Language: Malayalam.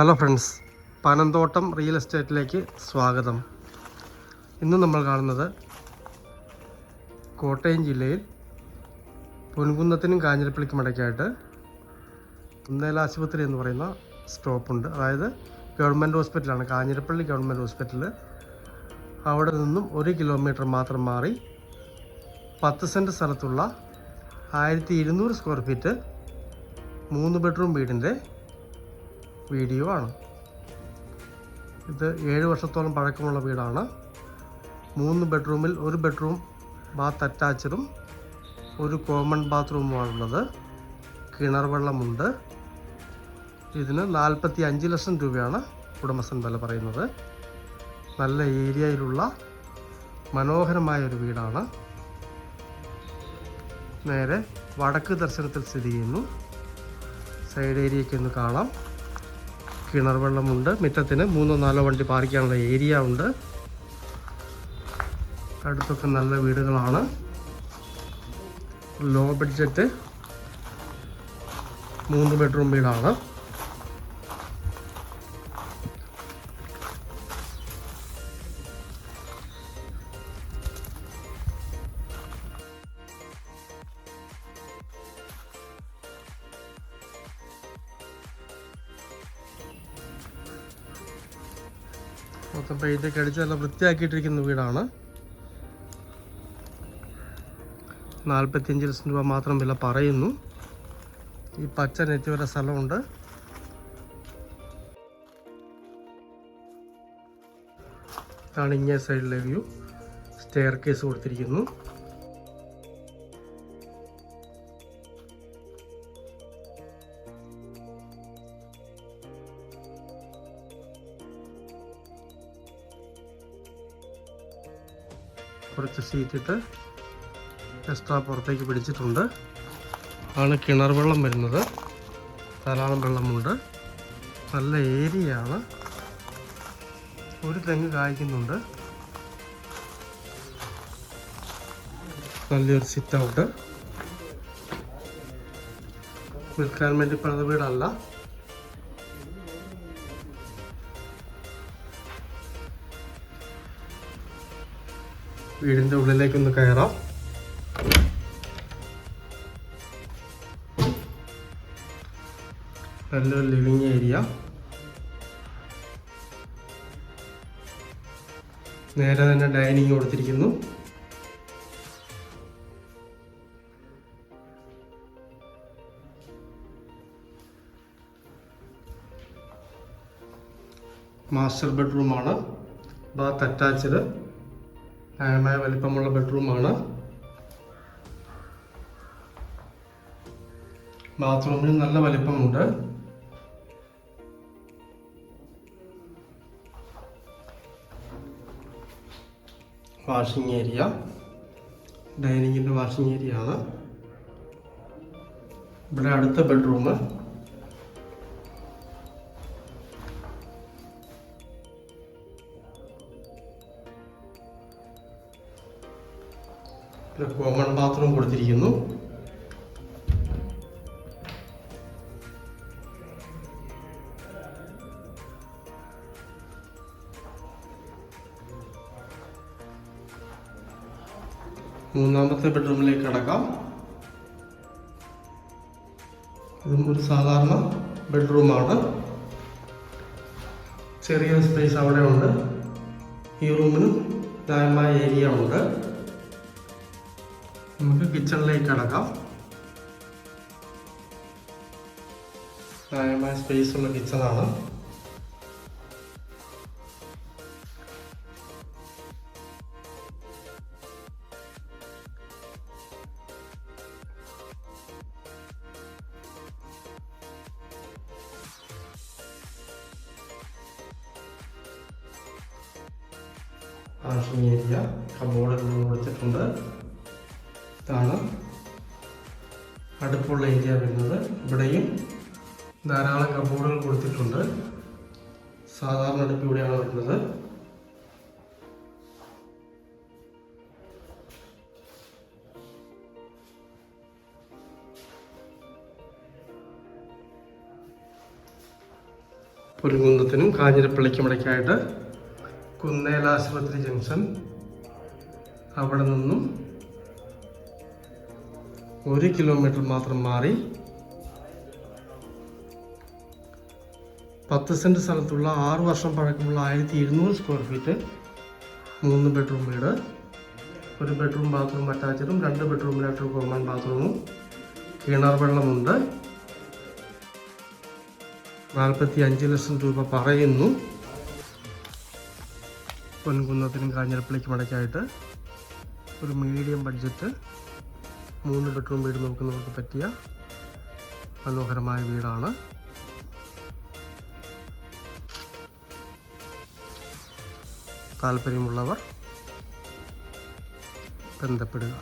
ഹലോ ഫ്രണ്ട്സ് പനന്തോട്ടം റിയൽ എസ്റ്റേറ്റിലേക്ക് സ്വാഗതം. ഇന്ന് നമ്മൾ കാണുന്നത് കോട്ടയം ജില്ലയിൽ പൊൻകുന്നത്തിനും കാഞ്ഞിരപ്പള്ളിക്കും ഇടയ്ക്കായിട്ട് കുന്നേല ആശുപത്രി എന്ന് പറയുന്ന സ്റ്റോപ്പുണ്ട്. അതായത് ഗവൺമെന്റ് ഹോസ്പിറ്റലാണ്. കാഞ്ഞിരപ്പള്ളി ഗവൺമെന്റ് ഹോസ്പിറ്റൽ അവിടെ നിന്നും ഒരു കിലോമീറ്റർ മാത്രം മാറി പത്ത് സെന്റ് സ്ഥലത്തുള്ള ആയിരത്തി ഇരുന്നൂറ് സ്ക്വയർ ഫീറ്റ് മൂന്ന് ബെഡ്റൂം വീടിന്റെ വീഡിയോ ആണ്. ഇത് ഏഴ് വർഷത്തോളം പഴക്കമുള്ള വീടാണ്. മൂന്ന് ബെഡ്റൂമിൽ ഒരു ബെഡ്റൂം ബാത്ത് അറ്റാച്ചഡും ഒരു കോമൺ ബാത്റൂമുമാണുള്ളത്. കിണർ വെള്ളമുണ്ട്. ഇതിന് നാൽപ്പത്തി അഞ്ച് ലക്ഷം രൂപയാണ് ഉടമസ്ഥൻ വില പറയുന്നത്. നല്ല ഏരിയയിലുള്ള മനോഹരമായ ഒരു വീടാണ്. നേരെ വടക്ക് ദർശനത്തിൽ സ്ഥിതി ചെയ്യുന്നു. സൈഡ് ഏരിയയ്ക്ക് ഒന്ന് കാണാം. കിണർ വെള്ളമുണ്ട്. മുറ്റത്തിന് മൂന്നോ നാലോ വണ്ടി പാർക്കാനുള്ള ഏരിയ ഉണ്ട്. അടുത്തൊക്കെ നല്ല വീടുകളാണ്. ലോ ബഡ്ജറ്റ് മൂന്ന് ബെഡ്റൂം വീടാണ്. മൊത്തം പെയിന്റൊക്കെ അടിച്ച് നല്ല വൃത്തിയാക്കിയിട്ടിരിക്കുന്ന വീടാണ്. നാൽപ്പത്തിയഞ്ച് ലക്ഷം രൂപ മാത്രം വില പറയുന്നു. ഈ പച്ച നെറ്റ് വരെ സ്ഥലമുണ്ട്. ഇതാണ് ഇങ്ങേ സൈഡിലെ വ്യൂ. സ്റ്റെയർ കേസ് കൊടുത്തിരിക്കുന്നു. കുറച്ച് ഷീറ്റിട്ട് എക്സ്ട്രാ പുറത്തേക്ക് പിടിച്ചിട്ടുണ്ട്. ആണ് കിണർ വെള്ളം വരുന്നത്. ധാരാളം വെള്ളമുണ്ട്. നല്ല ഏരിയയാണ് ഒരു തെങ്ങ് കായ്ക്കുന്നുണ്ട്. നല്ലൊരു സിറ്റ് ഔട്ട് വിൽക്കാൻ വേണ്ടി പണിത വീടല്ല. വീടിന്റെ ഉള്ളിലേക്കൊന്ന് കയറാം. നല്ലൊരു ലിവിങ് ഏരിയ. നേരെ തന്നെ ഡൈനിങ് കൊടുത്തിരിക്കുന്നു. മാസ്റ്റർ ബെഡ്റൂമാണ്. ബാത്ത് അറ്റാച്ച്ഡ് ന്യായമായ വലിപ്പമുള്ള ബെഡ്റൂമാണ് ബാത്റൂമിന് നല്ല വലിപ്പമുണ്ട്. വാഷിംഗ് ഏരിയ ഡൈനിങ്ങിന്റെ വാഷിംഗ് ഏരിയ ആണ്. ഇവിടെ അടുത്ത ബെഡ്റൂം കോമൺ ബാത്റൂം കൊടുത്തിരിക്കുന്നു. മൂന്നാമത്തെ ബെഡ്റൂമിലേക്ക് കടക്കാം. ഇതും ഒരു സാധാരണ ബെഡ്റൂമാണ്. ചെറിയ സ്പേസ് അവിടെ ഉണ്ട് ഈ റൂമിനും ന്യായമായ ഏരിയ ഉണ്ട്. നമുക്ക് കിച്ചണിലേക്ക് കടക്കാം. പ്രായമായ സ്പേസ് ഉള്ള കിച്ചണാണ്. വാഷിംഗ് ഏരിയ കബോർഡ് കൊടുത്തിട്ടുണ്ട് ഇതാണ് അടുപ്പുള്ള ഏരിയ വരുന്നത്. ഇവിടെയും ധാരാളം കബോർഡുകൾ കൊടുത്തിട്ടുണ്ട്. സാധാരണ അടുപ്പ് ഇവിടെയാണ് വരുന്നത്. പുരുകുന്നത്തിനും കാഞ്ഞിരപ്പള്ളിക്കും ഇടയ്ക്കായിട്ട് കുന്നേലാശുപത്രി ജംഗ്ഷൻ അവിടെ നിന്നും ഒരു കിലോമീറ്റർ മാത്രം മാറി പത്ത് സെന്റ് സ്ഥലത്തുള്ള ആറ് വർഷം പഴക്കമുള്ള ആയിരത്തി ഇരുന്നൂറ് സ്ക്വയർ ഫീറ്റ് മൂന്ന് ബെഡ്റൂം വീട് ഒരു ബെഡ്റൂം ബാത്റൂം അറ്റാച്ചഡും രണ്ട് ബെഡ്റൂമിലായിട്ട് കോമൺ ബാത്റൂമും കിണർ വെള്ളമുണ്ട്. നാൽപ്പത്തി അഞ്ച് ലക്ഷം രൂപ പറയുന്നു. പൊൻകുന്നത്തിനും കാഞ്ഞിരപ്പള്ളിക്കും ഇടയ്ക്കായിട്ട് ഒരു മീഡിയം ബഡ്ജറ്റ് മൂന്ന് ബെഡ്റൂം വീട് നമുക്ക് നോക്കുന്നവർക്ക് പറ്റിയ മനോഹരമായ വീടാണ്. താല്പര്യമുള്ളവർ ബന്ധപ്പെടുക.